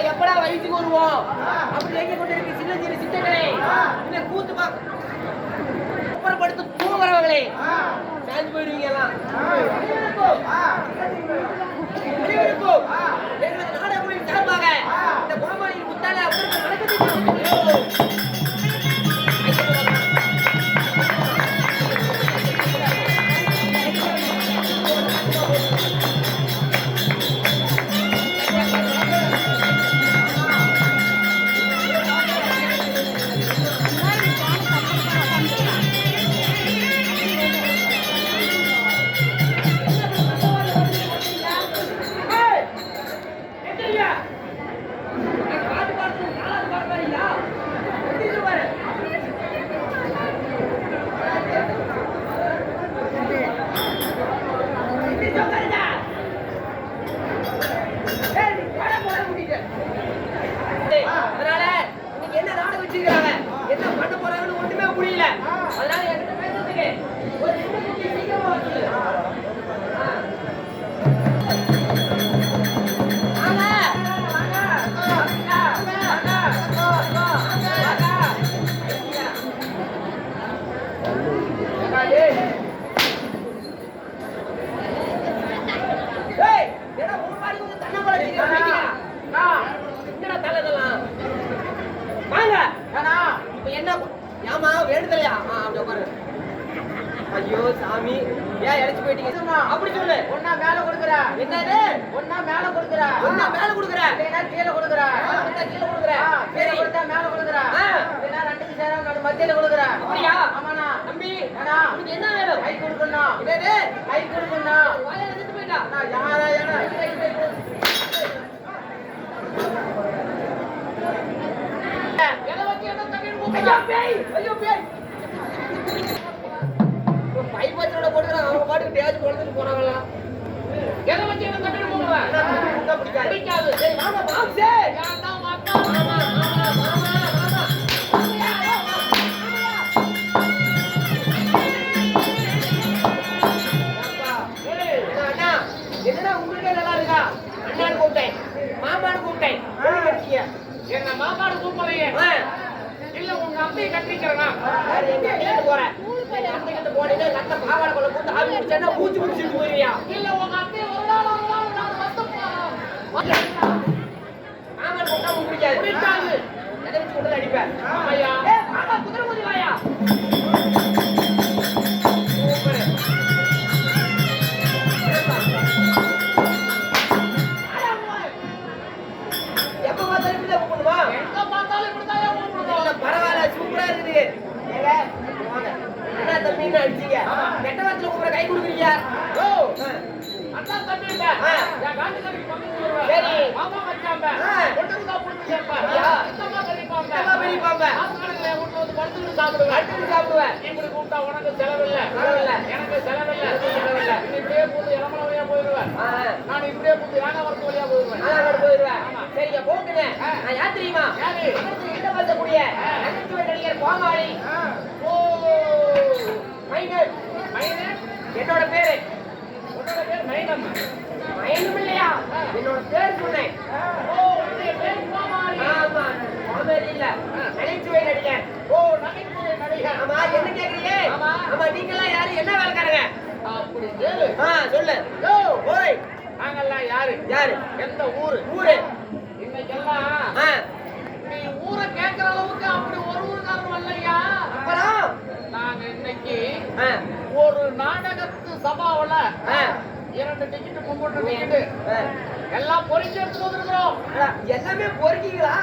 நம்ம எப்படா வயசுக்கு வருவோம்? அப்படி எங்க கொண்டு இருக்கு சின்ன சின்ன சித்தங்களே என்ன கூத்து பா அப்புறப்படுத்து தூங்குறவங்களே சாஞ்சு போயிடுவீங்க எல்லாம் ஐயோ சாமி ஏன் இழைச்சு போயிட்டீங்க அப்படி சொல்லு ஒன்னா மேல கொடுக்குற என்னது ஒன்னா மேல கொடுக்குற ஒண்ணா மேல கொடுக்குற இல்லைன்னா கீழே கொடுக்குற கீழே கொடுக்குற கீழே கொடுத்தா மேல கொடுக்குற. இல்லைன்னா ரெண்டுக்கு சேர. நடு மத்தியில கொடுக்குற உனக்கு என்ன வேணும் கை கொடுக்கணும் என்னது கை கொடுக்கணும் வாயை வந்துட்டு போயிட்டா அண்ணா, யாரா யாரா பைப்பத்தோட போட்டுக்கிறாங்க அவங்க பாட்டுக்கு டேஜ் கொடுத்துட்டு போறாங்களாம் என்ன மாமாடு கூப்பிடுறீங்க. இல்ல உங்க அத்தையை கட்டிக்கிறனா போறேன்? நட்ட பாவாடை கொள்ள போட்டு ஆவி மூச்சு பிடிச்சிட்டு போயிருவியா? இல்ல உங்க என்ன தம்பின்னு அடிச்சீங்க? கெட்ட வார்த்தையில கூப்பிட கை கொடுக்குறீங்க. ஓ. அண்ணா தம்பி இல்ல காந்தி பக்கத்துல வருவேன். சரி. மாமா வந்து படுத்துக்கிட்டு சாப்பிடுவேன் அடுத்தது சாப்பிடுவேன். இப்படி கூப்பிட்டா உனக்கு செலவில்ல செலவில்ல. எனக்கு செலவில்ல செலவில்ல. நீ இப்படியே இளமலை வழியா போயிடுவேன் நான் இப்படியே பூந்து யானை வரத்து வழியா போயிடுவேன். ஆமா. சரிங்க, போட்டுங்க. ஆ. நான் யார் தெரியுமா? யாரு? நகரத்துக்கு கிட்ட பேசக்கூடிய நகைச்சுவை நடிகர் கோமாளி. ஓ மைனர். மைனே என்னோட பேரு? உன்னோட பேர் மயனும் இல்லையா என்னோட பேர் சொன்னேன். ஓ கோமாளி. ஆமா இல்ல. நகைச்சுவை ஓ நகைச்சுவை நடிகர் ஆமா என்ன கேக்குறீங்க? ஆமா. நீங்கெல்லாம் யாரு? என்ன வேலைக்காரங்க? அப்படி கேளு. ஆ சொல்லு. யோ ஓய். நாங்கெல்லாம் யாரு? யாரு? எந்த ஊரு? ஊரு. இன்னைக்கெல்லாம் ஆ நீ ஊரை கேட்கிற அளவுக்கு அப்படி ஒரு ஊருக்காரன் வரலையா அப்புறம் நாங்க இன்னைக்கு ஆ ஒரு நாடகத்து சபாவுல இரண்டு டிக்கெட் மும்மூன்று டிக்கெட். எல்லாம் பொறிச்சு எடுத்து வந்திருக்கிறோம். எல்லாமே பொறுக்கீங்களா?